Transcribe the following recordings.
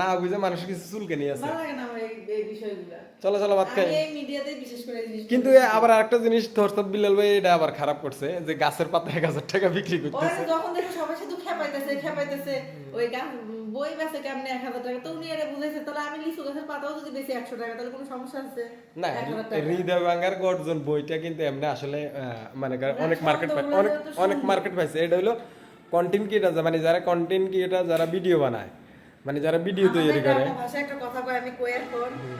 না বুঝে মানুষ কিছু চুলকে নিয়ে আছে। চলো চলো ভাত খাই। কিন্তু আবার আরেকটা জিনিস থরসাদ বিলাল ভাই এটা আবার খারাপ করছে যে গাছের পাতা এক হাজার টাকা বিক্রি করতেছে। যখন দেখে সবাই শুধু খেপাইতেছে খেপাইতেছে ওই গাছ বই বেচে কেমনে এক হাজার টাকা? তো উনি এটা বুঝাইছে তাহলে আমি লিচু গাছের পাতাও যদি বেশি একশো টাকা তাহলে কোনো সমস্যা আছে? না এক হাজার টাকা। হৃদয় ভাঙ্গার গর্জন বইটা কিন্তু এমনি আসলে মানে অনেক মার্কেট অনেক অনেক মার্কেট পাইছে। এটা হলো কন্টেন্ট ক্রিয়েটার মানে যারা কন্টেন্ট ক্রিয়েটার যারা ভিডিও বানায় মানে যারা ভিডিও তৈরি করে। ভাষায় একটা কথা কয় আমি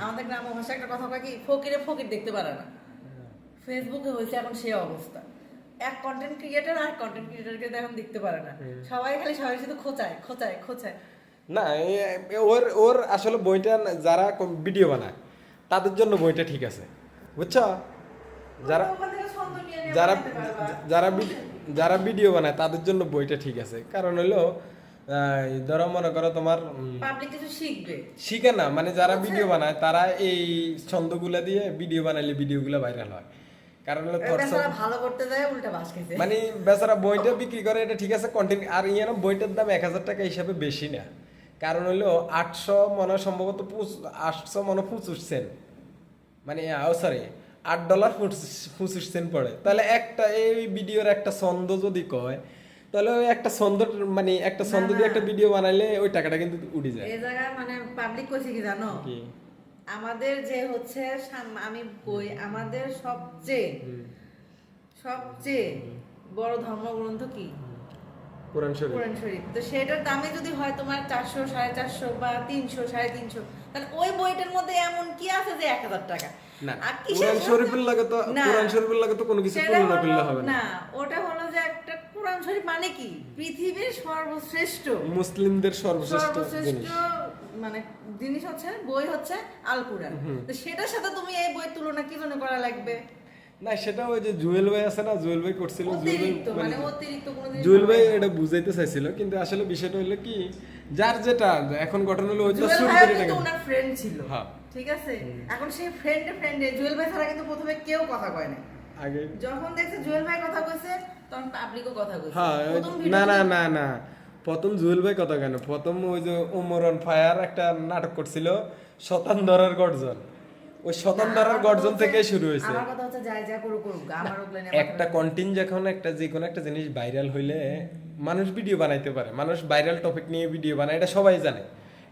আমাদের গ্রাম্য ভাষায় একটা কথা কয় কি ফকিরে ফকির দেখতে পারে না। ফেসবুকে হয়েছে এখন সে অবস্থা। এক কন্টেন্ট ক্রিয়েটার আর কন্টেন্ট ক্রিয়েটারকে এখন দেখতে পারে না। সবাই খালি সবাই শুধু খোঁচায় খোঁচায় খোঁচায়। না ওর ওর আসলে বইটা যারা ভিডিও বানায় তাদের জন্য বইটা ঠিক আছে। বুঝছ? যারা যারা যারা যারা ভিডিও বানায় তাদের জন্য বইটা ঠিক আছে। কারণ হলো ধরো মনে করো তোমার পাবলিক কিছু শিখবে। শিখে না মানে যারা ভিডিও বানায় তারা এই ছন্দগুলা দিয়ে ভিডিও বানাইলে ভিডিওগুলো ভাইরাল হয়। কারণ হলো এবার তোর বেচারা ভালো করতে যায় উল্টা বাস খেয়েছে মানে বেচারা বইটা বিক্রি করে এটা ঠিক আছে কন্টেন্ট আর ইয়ে না বইটার দাম এক হাজার টাকা হিসাবে বেশি না। কারণ হলো আটশো মনে সম্ভবত আটশো মনে পঁচিশ সেন্ট। মানে সরি আট ডলার পঁচিশ সেন্ট পড়ে। তাহলে একটা এই ভিডিওর একটা ছন্দ যদি কয় তাহলে ওই একটা ছন্দ মানে একটা ছন্দ দিয়ে একটা ভিডিও বানাইলে ওই টাকাটা কিন্তু উড়ে যায়। এই জায়গায় মানে পাবলিক কইছে কি জানো? কি? আমাদের যে হচ্ছে আমি কই আমাদের সবচেয়ে সবচেয়ে বড় ধর্মগ্রন্থ কি? কোরআন শরীফ। কোরআন শরীফ। তো সেটার দামে যদি হয় তোমার চারশো সাড়ে চারশো বা তিনশো সাড়ে তিনশো তাহলে ওই বইটার মধ্যে এমন কি আছে যে এক হাজার টাকা? না কোরআন শরীফের লাগে তো। কোরআন শরীফের লাগে তো কোনো কিছু তুলনা করলে হবে না ওটা হলো যে একটা কোরআন শরীফ মানে কি? পৃথিবীর সর্বশ্রেষ্ঠ। মুসলিমদের সর্বশ্রেষ্ঠ জিনিস। মানে জিনিস হচ্ছে বই হচ্ছে আল কুরআন। তো সেটার সাথে তুমি এই বই তুলনা কি জন্য করা লাগবে? না সেটা ওই যে জুয়েল ভাই আছে না জুয়েল ভাই করছিল জুয়েল ভাই মানে মানে এটা বুঝাইতে চাইছিল কিন্তু আসলে বিষয়টা হলো কি যার যেটা এখন ঘটনা হলো ওই তো শুরু করে টাকা ওনার ফ্রেন্ড ছিল হ্যাঁ। ঠিক আছে? এখন সেই ফ্রেন্ডে ফ্রেন্ডে জুয়েল ভাই ছাড়া কিন্তু প্রথমে কেউ কথা কয় না আগে। যখন দেখছে জুয়েল ভাই কথা কইছে তখন পাবলিকও কথা কইছে। হ্যাঁ না না না না। প্রথম জুয়েল ভাই কথা কেন? প্রথম ওই যে ওমরন ফায়ার একটা নাটক করছিল শতান ধরার গর্জন। ওই শতান ধরার গর্জন থেকে শুরু হয়েছে। আমার কথা হচ্ছে যাই যা করুক করুক আমার ওগুলো একটা কন্টেন্ট যখন একটা যে কোনো একটা জিনিস ভাইরাল হইলে মানুষ ভিডিও বানাইতে পারে। মানুষ ভাইরাল টপিক নিয়ে ভিডিও বানায় এটা সবাই জানে।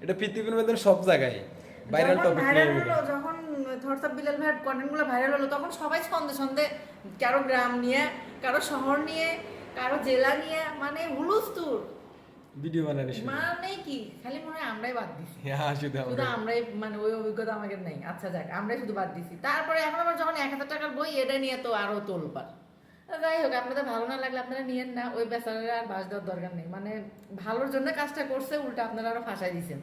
এটা পৃথিবীর মধ্যে সব জায়গায়। ভাইরাল টপিক নিয়ে যখন থরসাব বিলাল ভাইয়ের কন্টেন্টগুলো ভাইরাল হলো তখন সবাই ছন্দে ছন্দে কারও গ্রাম নিয়ে কারও শহর নিয়ে কারও জেলা নিয়ে মানে হুলুস্তুর ভিডিও বানানো মানে কি? খালি মনে হয় আমরাই বাদ দিছি। হ্যাঁ শুধু শুধু আমরাই। মানে ওই অভিজ্ঞতা আমাদের নেই। আচ্ছা যাক আমরাই শুধু বাদ দিছি। তারপরে এখন আবার যখন এক হাজার টাকার বই এটা নিয়ে তো আরও তোলপার যাই হোক আপনাদের ভালো না লাগলে আপনারা নিয়েন না। ওই বেচারা আর বাস দেওয়ার দরকার নেই। মানে ভালোর জন্য কাজটা করছে উল্টা আপনারা আরও ফাঁসাই দিয়েছেন